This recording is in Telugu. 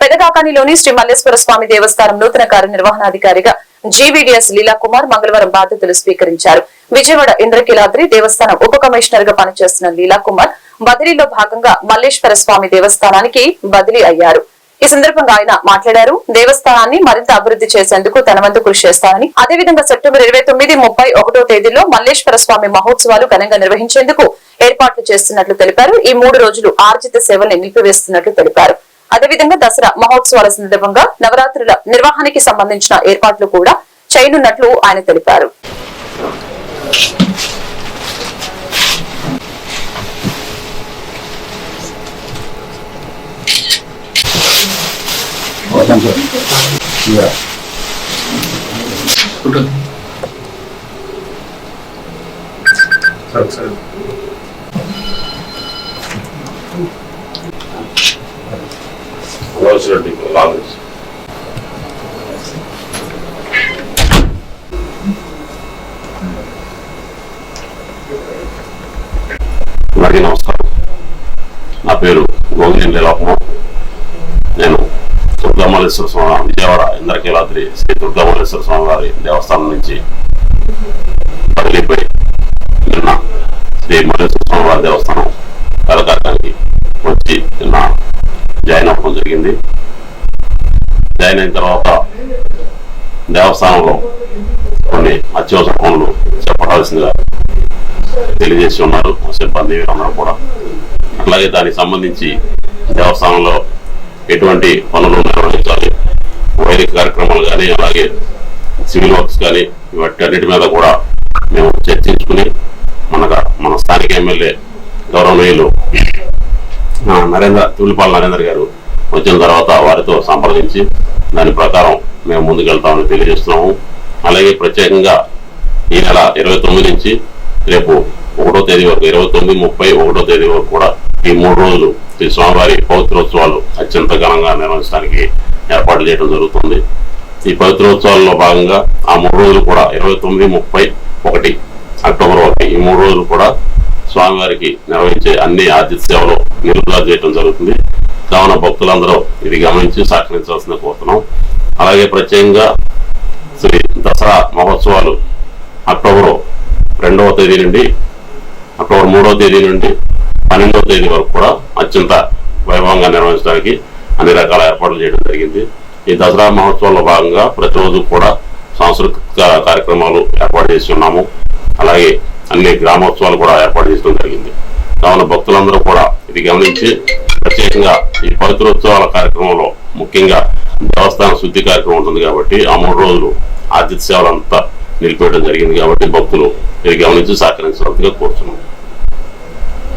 పెదకాకానిలోని శ్రీ మల్లేశ్వర స్వామి దేవస్థానం నూతన కార్యనిర్వహణాధికారిగా జీవీడీఎస్ లీలా కుమార్ మంగళవారం బాధ్యతలు స్వీకరించారు. విజయవాడ ఇంద్రకీలాద్రి దేవస్థానం ఉప కమిషనర్గా పనిచేస్తున్న లీలా కుమార్ బదిలీలో భాగంగా మల్లేశ్వర స్వామి దేవస్థానానికి బదిలీ అయ్యారు. ఈ సందర్భంగా ఆయన మాట్లాడారు. దేవస్థానాన్ని మరింత అభివృద్ధి చేసేందుకు తన వంతు కృషి చేస్తానని అదేవిధంగా సెప్టెంబర్ ఇరవై తొమ్మిది ముప్పై ఒకటో తేదీలో మల్లేశ్వర స్వామి మహోత్సవాలు ఘనంగా నిర్వహించేందుకు ఏర్పాట్లు చేస్తున్నట్లు తెలిపారు. ఈ మూడు రోజులు ఆర్జిత సేవల్ని నిలిపివేస్తున్నట్లు తెలిపారు. అదేవిధంగా దసరా మహోత్సవాల సందర్భంగా నవరాత్రుల నిర్వహణకి సంబంధించిన ఏర్పాట్లు కూడా చేయనున్నట్లు ఆయన తెలిపారు. సరే సరే అవసరం లాగేసి అందరికీ నమస్కారం నా పేరు గోవిందం లీలాపురం నేను దుర్గామల్లేశ్వర స్వామి విజయవాడ ఇంద్రకీలాద్రి శ్రీ దుర్గామల్లేశ్వర స్వామి వారి దేవస్థానం నుంచి బదిలీపై నిన్న శ్రీ మల్లేశ్వర స్వామి వారి దేవస్థానం జరిగింది. జాయిన్ అయిన తర్వాత దేవస్థానంలో కొన్ని అత్యవసర పనులు చెప్పవలసిందిగా తెలియజేసి ఉన్నారు. సిబ్బంది వీరందరూ కూడా. అట్లాగే దానికి సంబంధించి దేవస్థానంలో ఎటువంటి పనులు నిర్వహించాలి వైదిక కార్యక్రమాలు కానీ అలాగే సివిల్ వర్క్స్ కానీ వాటన్నిటి మీద కూడా మేము చర్చించుకుని మనగా మన స్థానిక ఎమ్మెల్యే గౌరవనీయులు ఆ, నరేంద్ర తూలిపాల నరేంద్ర గారు వచ్చిన తర్వాత వారితో సంప్రదించి దాని ప్రకారం మేము ముందుకెళ్తామని తెలియజేస్తున్నాము. అలాగే ప్రత్యేకంగా ఈ నెల ఇరవై తొమ్మిది నుంచి రేపు ఒకటో తేదీ వరకు ఇరవై తొమ్మిది ముప్పై ఒకటో తేదీ వరకు కూడా ఈ మూడు రోజులు శ్రీ స్వామివారి పవిత్రోత్సవాలు అత్యంత ఘనంగా నిర్వహించడానికి ఏర్పాట్లు చేయడం జరుగుతుంది. ఈ పవిత్రోత్సవాల్లో భాగంగా ఆ మూడు రోజులు కూడా ఇరవై తొమ్మిది ముప్పై ఒకటి అక్టోబర్ ఒకటి ఈ మూడు రోజులు కూడా స్వామివారికి నిర్వహించే అన్ని ఆతిథ్య సేవలు నిలుపుదల చేయడం జరుగుతుంది. కావున భక్తులందరూ ఇది గమనించి సహకరించవలసింది కోరుతున్నాం. అలాగే ప్రత్యేకంగా శ్రీ దసరా మహోత్సవాలు అక్టోబర్ రెండవ తేదీ నుండి అక్టోబర్ మూడవ తేదీ నుండి పన్నెండవ తేదీ వరకు కూడా అత్యంత వైభవంగా నిర్వహించడానికి అన్ని రకాల ఏర్పాట్లు చేయడం జరిగింది. ఈ దసరా మహోత్సవంలో భాగంగా ప్రతిరోజు కూడా సాంస్కృతిక కార్యక్రమాలు ఏర్పాటు చేసి ఉన్నాము. అలాగే అన్ని గ్రామోత్సవాలు కూడా ఏర్పాటు చేయడం జరిగింది. కావున భక్తులందరూ కూడా ఇది గమనించి ప్రత్యేకంగా ఈ పవిత్రోత్సవాల కార్యక్రమంలో ముఖ్యంగా దేవస్థాన శుద్ధి కార్యక్రమం ఉంటుంది కాబట్టి ఆ మూడు రోజులు ఆతిథ్య సేవలంతా నిలిపేయడం జరిగింది కాబట్టి భక్తులు మీరు గమనించి సహకరించాల్సిందిగా కోరుతున్నాం